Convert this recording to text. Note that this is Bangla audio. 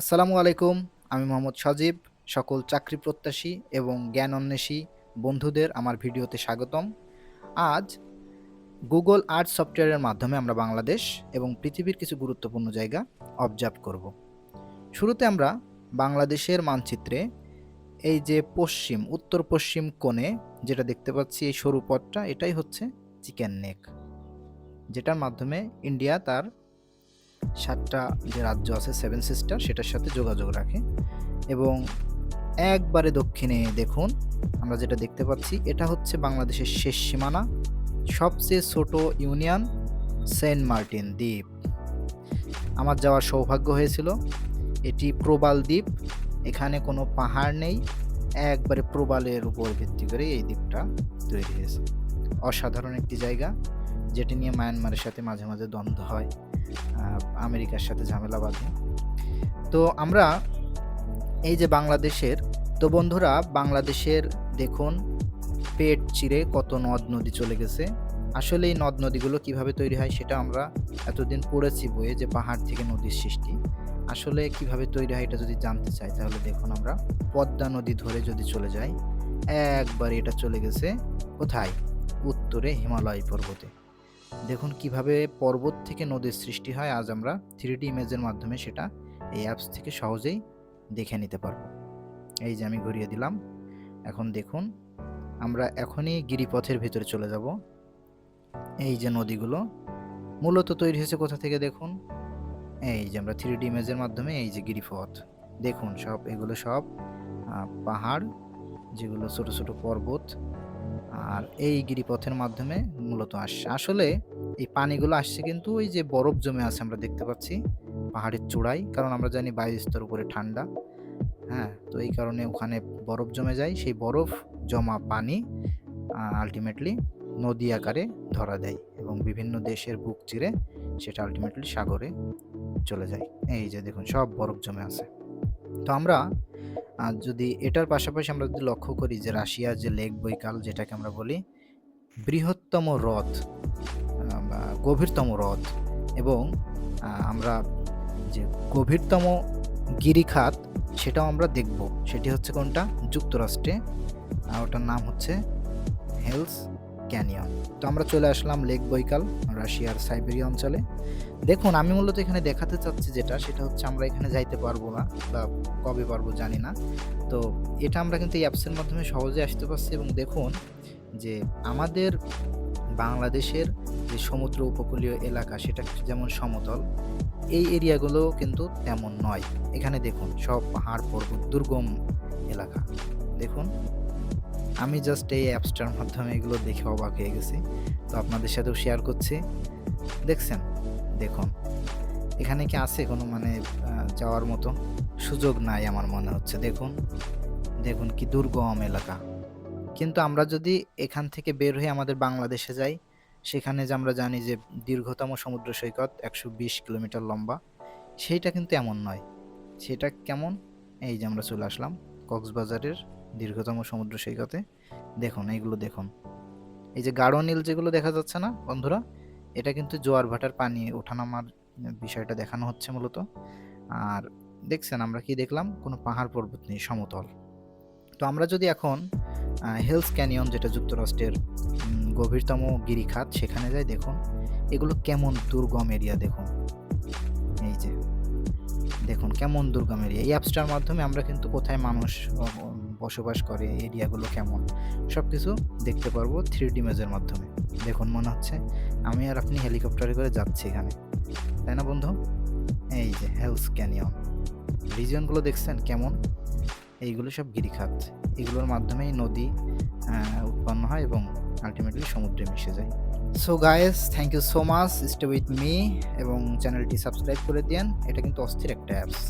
আসসালামু আলাইকুম, আমি মোহাম্মদ সজীব, সকল চাকরি প্রত্যাশী এবং জ্ঞান অন্বেষী বন্ধুদের আমার ভিডিওতে স্বাগতম। আজ গুগল আর্ট সফটওয়্যারের মাধ্যমে আমরা বাংলাদেশ এবং পৃথিবীর কিছু গুরুত্বপূর্ণ জায়গা অবজার্ভ করব। শুরুতে আমরা বাংলাদেশের মানচিত্রে এই যে পশ্চিম, উত্তর পশ্চিম কোণে যেটা দেখতে পাচ্ছি এই সরু পথটা, এটাই হচ্ছে চিকেন নেক, যেটার মাধ্যমে ইন্ডিয়া তার সাতটা যে রাজ্য আছে সেভেন সিস্টার সেটার সাথে যোগাযোগ রাখে। এবং একবারে দক্ষিণে দেখুন, আমরা যেটা দেখতে পাচ্ছি, এটা হচ্ছে বাংলাদেশের শেষ সীমানা, সবচেয়ে ছোট ইউনিয়ন, সেন্ট মার্টিন দ্বীপ। আমার যাওয়ার সৌভাগ্য হয়েছিল, এটি প্রবাল দ্বীপ, এখানে কোনো পাহাড় নেই, একবারে প্রবালের উপর ভিত্তি করে এই দ্বীপটা তৈরি হয়েছে। অসাধারণ একটি জায়গা। যেটি নিয়ে মায়ানমারের সাথে মাঝে মাঝে দ্বন্দ্ব হয় আমেরিকার সাথে ঝামেলা বাঁধে। তো আমরা এই যে বাংলাদেশের, তো বন্ধুরা, বাংলাদেশের দেখুন, পেট চিরে কত নদ নদী চলে গেছে। আসলে এই নদ নদীগুলো কীভাবে তৈরি হয় সেটা আমরা এতদিন পড়েছি বইয়ে যে পাহাড় থেকে নদীর সৃষ্টি। আসলে কীভাবে তৈরি হয় এটা যদি জানতে চাই, তাহলে দেখুন আমরা পদ্মা নদী ধরে যদি চলে যাই, একবার এটা চলে গেছে কোথায়? উত্তরে হিমালয় পর্বতে। দেখুন কীভাবে পর্বত থেকে নদীর সৃষ্টি হয়। আজ আমরা থ্রি ডি ইমেজের মাধ্যমে সেটা এই অ্যাপস থেকে সহজেই দেখে নিতে পারব। এই যে আমি ঘুরিয়ে দিলাম। এখন দেখুন, আমরা এখনই গিরিপথের ভিতরে চলে যাব। এই যে নদীগুলো মূলত তৈরি হয়েছে কোথা থেকে দেখুন? এই যে আমরা থ্রি ডি ইমেজের মাধ্যমে এই যে গিরিপথ। দেখুন সব, এগুলো সব পাহাড়, যেগুলো ছোট ছোট পর্বত আর এই গিরিপথের মাধ্যমে মূলত আসছে। আসলে এই পানিগুলো আসছে কিন্তু ওই যে বরফ জমে আছে আমরা দেখতে পাচ্ছি পাহাড়ের চূড়ায়, কারণ আমরা জানি বায়ুস্তর উপরে ঠান্ডা। হ্যাঁ তো এই কারণে ওখানে বরফ জমে যায়, সেই বরফ জমা পানি আলটিমেটলি নদী আকারে ধরা দেয় এবং বিভিন্ন দেশের বুক চিরে সেটা আলটিমেটলি সাগরে চলে যায়। এই যে দেখুন, সব বরফ জমে আছে। তো আমরা আর যদি এটার পাশাপাশি আমরা যদি লক্ষ্য করি যে রাশিয়ার যে লেক বৈকাল, যেটাকে আমরা বলি, বৃহত্তম হ্রদ গভীরতম হ্রদ এবং আমরা যে গভীরতম গিরিখাত সেটাও আমরা দেখব। সেটি হচ্ছে কোনটা? যুক্তরাষ্ট্রে। আর ওটার নাম হচ্ছে হেলস ক্যানিয়ন। তো আমরা চলে আসলাম লেক বৈকাল, রাশিয়ার সাইবেরিয়া অঞ্চলে। দেখুন, আমি মূলত এখানে দেখাতে চাচ্ছি যেটা, সেটা হচ্ছে আমরা এখানে যাইতে পারব না বা কবে পারব জানি না। তো এটা আমরা কিন্তু এই অ্যাপসের মাধ্যমে সহজে আসতে পারছি এবং দেখুন যে আমাদের বাংলাদেশের যে সমুদ্র উপকূলীয় এলাকা, সেটা যেমন সমতল, এই এরিয়াগুলো কিন্তু তেমন নয়। এখানে দেখুন, সব পাহাড় পর্বত, দুর্গম এলাকা। দেখুন আমি জাস্ট এই অ্যাপসটার মাধ্যমে এগুলো দেখে অবাক হয়ে গেছি। তো আপনাদের সাথেও শেয়ার করছি। দেখছেন? দেখুন। এখানে কি আছে কোনো মানে যাওয়ার মতো? সুযোগ নাই আমার মনে হচ্ছে। দেখুন। দেখুন কি দুর্গম এলাকা। কিন্তু আমরা যদি এখান থেকে বের হয়ে আমাদের বাংলাদেশে যাই, সেখানে যে আমরা জানি যে দীর্ঘতম সমুদ্র সৈকত একশো বিশ কিলোমিটার লম্বা, সেইটা কিন্তু এমন নয়। সেটা কেমন? এই যে আমরা চলে আসলাম। কক্সবাজারের দীর্ঘতম সমুদ্র সৈকতে। দেখুন, এইগুলো দেখুন। এই যে গাঢ় নীল যেগুলো দেখা যাচ্ছে না, বন্ধুরা, এটা কিন্তু জোয়ার ভাটার পানি ওঠানামার বিষয়টা দেখানো হচ্ছে মূলত। আর দেখছেন, আমরা কি দেখলাম? কোনো পাহাড় পর্বত নেই, সমতল। তো আমরা যদি এখন হেলস ক্যানিয়ন যেটা যুক্তরাষ্ট্রের গভীরতম গিরিখাত, সেখানে যাই দেখুন, এগুলো কেমন দুর্গম এরিয়া দেখুন। দেখুন কেমন দুর্গম এরিয়া এই অ্যাপসটার মাধ্যমে আমরা কিন্তু কোথায় মানুষ বসবাস করে এরিয়াগুলো কেমন সব কিছু দেখতে পারব থ্রি ডি ইমেজের মাধ্যমে। দেখুন মনে হচ্ছে আমি আর আপনি হেলিকপ্টারে করে যাচ্ছি এখানে। তাই না বন্ধু? এই যে হেলস ক্যানিয়ন রিজিয়নগুলো দেখছেন কেমন? এইগুলো সব গিরিখাত। এগুলোর মাধ্যমেই নদী উৎপন্ন হয় এবং আলটিমেটলি সমুদ্রে মিশে যায়। So guys thank you so much stay with me এবং চ্যানেলটি সাবস্ক্রাইব করে দিন এটা কিন্তু অস্থির একটা অ্যাপস